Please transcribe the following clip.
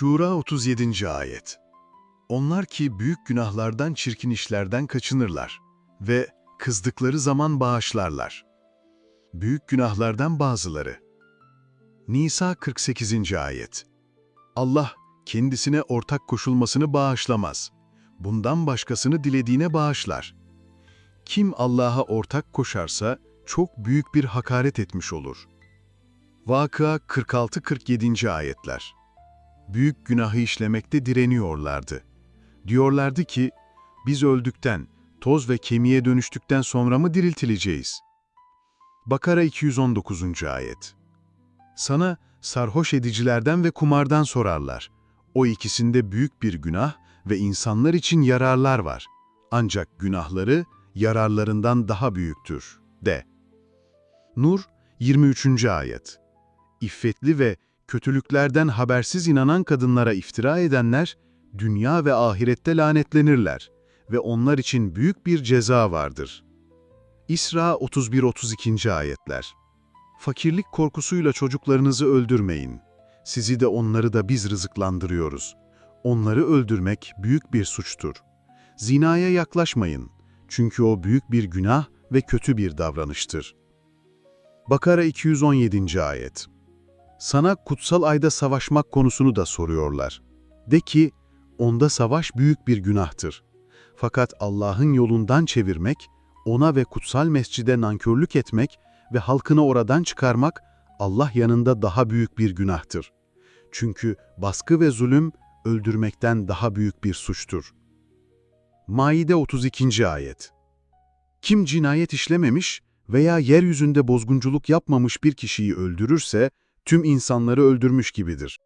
Şura 37. Ayet Onlar ki büyük günahlardan çirkin işlerden kaçınırlar ve kızdıkları zaman bağışlarlar. Büyük günahlardan bazıları. Nisa 48. Ayet Allah kendisine ortak koşulmasını bağışlamaz. Bundan başkasını dilediğine bağışlar. Kim Allah'a ortak koşarsa çok büyük bir hakaret etmiş olur. Vakıa 46-47. ayetler. Büyük günahı işlemekte direniyorlardı. Diyorlardı ki, biz öldükten, toz ve kemiğe dönüştükten sonra mı diriltileceğiz? Bakara 219. ayet. Sana sarhoş edicilerden ve kumardan sorarlar. O ikisinde büyük bir günah ve insanlar için yararlar var. Ancak günahları yararlarından daha büyüktür. De. Nur 23. ayet. İffetli ve kötülüklerden habersiz inanan kadınlara iftira edenler, dünya ve ahirette lanetlenirler ve onlar için büyük bir ceza vardır. İsra 31-32. ayetler. Fakirlik korkusuyla çocuklarınızı öldürmeyin. Sizi de onları da biz rızıklandırıyoruz. Onları öldürmek büyük bir suçtur. Zinaya yaklaşmayın. Çünkü o büyük bir günah ve kötü bir davranıştır. Bakara 217. ayet. Sana kutsal ayda savaşmak konusunu da soruyorlar. De ki, onda savaş büyük bir günahtır. Fakat Allah'ın yolundan çevirmek, ona ve kutsal mescide nankörlük etmek ve halkını oradan çıkarmak Allah yanında daha büyük bir günahtır. Çünkü baskı ve zulüm öldürmekten daha büyük bir suçtur. Maide 32. ayet Kim cinayet işlememiş veya yeryüzünde bozgunculuk yapmamış bir kişiyi öldürürse, tüm insanları öldürmüş gibidir.